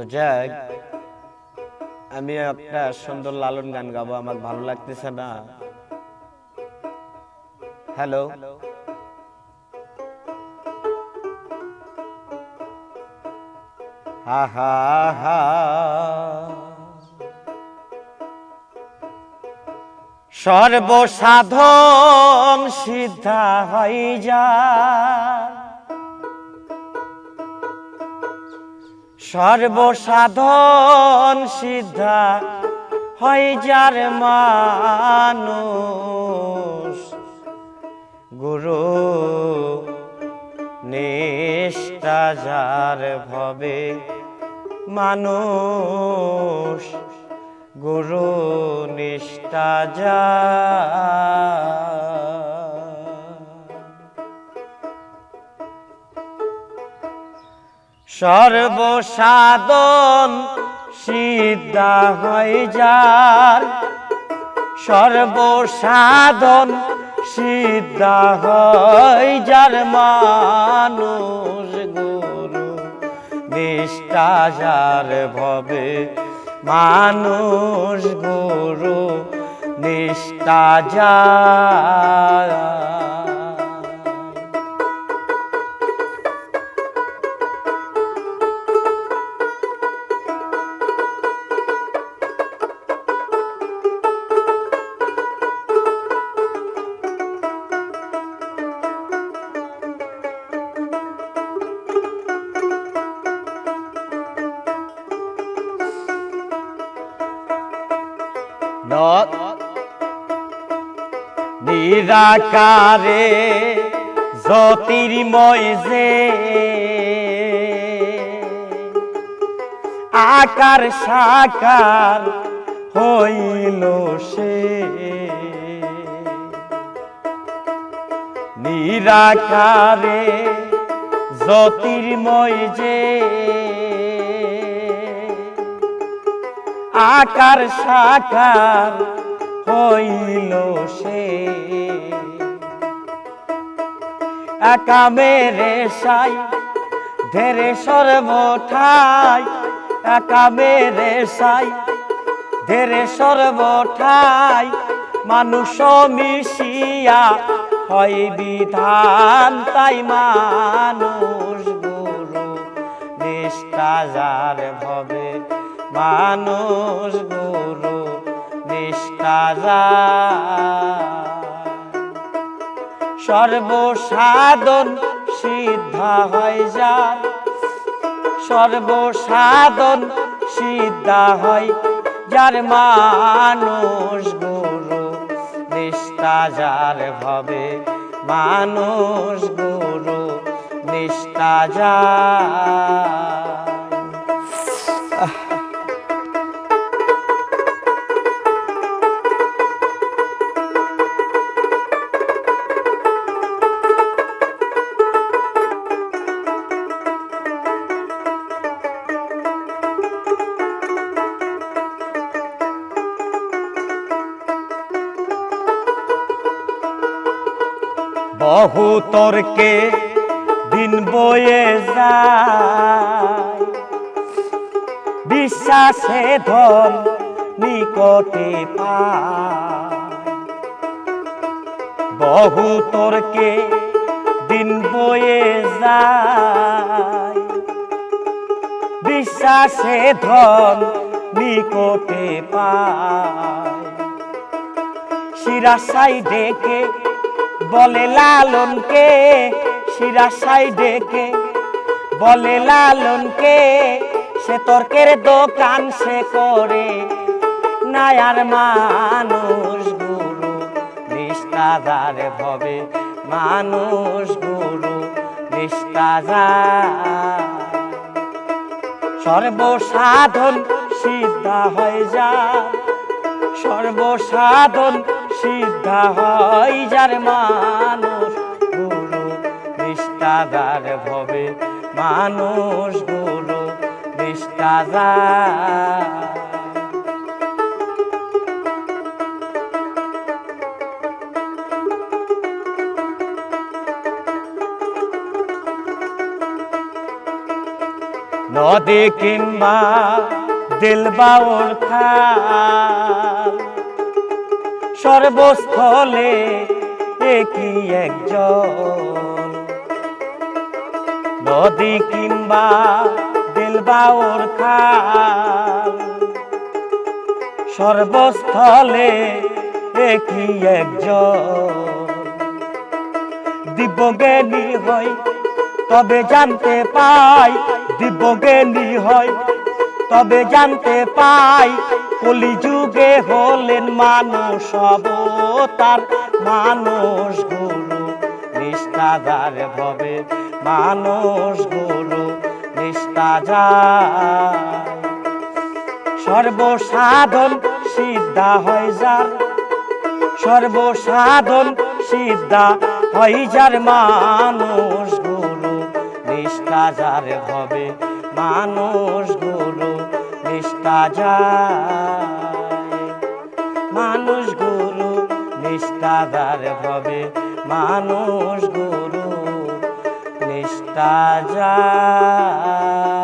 তো যাক, আমি একটা সুন্দর লালন গান গাবো, আমার ভালো লাগতেছে না। হ্যালো হা হা হা। সর্বসাধন সিদ্ধা হয়ে যায় সর্বসাধন সিদ্ধা হয় যার মানুষ। গুরু নিষ্ঠা যার ভবে মানুষ। গুরু নিষ্ঠা যা সর্বসাধন সিদ্ধা হয়ে যার। সর্বসাধন সিদ্ধা হয় যার মানুষ গুরু নিষ্ঠা, যার ভবে মানুষ গুরু নিষ্ঠা যায় ন- নিরাকারে জ্যোতির্ময় যে আকার সাকার হইল সে। নিরাকারে জ্যোতির্ময় যে আকার সাকার হইল সে। একা মেরে সাই, ধেরে সর্বঠাই। একা মেরে সাই, ধেরে সর্বঠাই। মানুষ মিশিয়া হয় বিধান, তাই মানুষ গুরু নিষ্ঠা যার ভবে মানুষ গুরু নিষ্ঠা যায় সর্বসাধন সিদ্ধা হয় যা। সর্বসাধন সিদ্ধা হয় যার মানুষ গুরু নিষ্ঠা, যার ভবে মানুষ গুরু নিষ্ঠা যায় বহু তর্কে দিন বয়ে যায়। বিশ্বাসে ধন নিকটে বহু তর্কে দিন বয়ে যায়। বিশ্বাসে ধন নিকটে পায়। শিরাশাই ডেকে বলে লালনকে শিরাশাই ডেকে। বলে লালনকে, সে তর্কের দোকান সে করে। নায়ার মানুষ গুরু, নিষ্ঠাদার ভবে মানুষ গুরু নিষ্ঠাদার সর্বসাধন সিদ্ধা হয়ে যা। সর্বসাধন সিদ্ধা হয় যার মানুষ গুরু নিষ্ঠাদার ভবে মানুষ গুরু নিষ্ঠাদার। নদী কিংবা দিলবাউর খাল। সর্বস্থলে একই একজন। নদী কিংবা দিলবাউর খাল, সর্বস্থলে একই একজন। দিব্যজ্ঞানী হয় তবে জানতে পাই, দিব্যজ্ঞানী হয় তবে জানতে পাই কলিযুগে হলেন মানুষ অবতার মানুষ গুরু নিষ্ঠাদার ভবে মানুষ গুরু নিষ্ঠা যায় সর্বসাধন সিদ্ধা হয় যার, সর্বসাধন সিদ্ধা হয় যার মানুষ গুরু নিষ্ঠা যার হবে মানুষ গুরু নিষ্ঠা যায়। মানুষ গুরু নিষ্ঠাদার হবে মানুষ গুরু নিষ্ঠা যায়।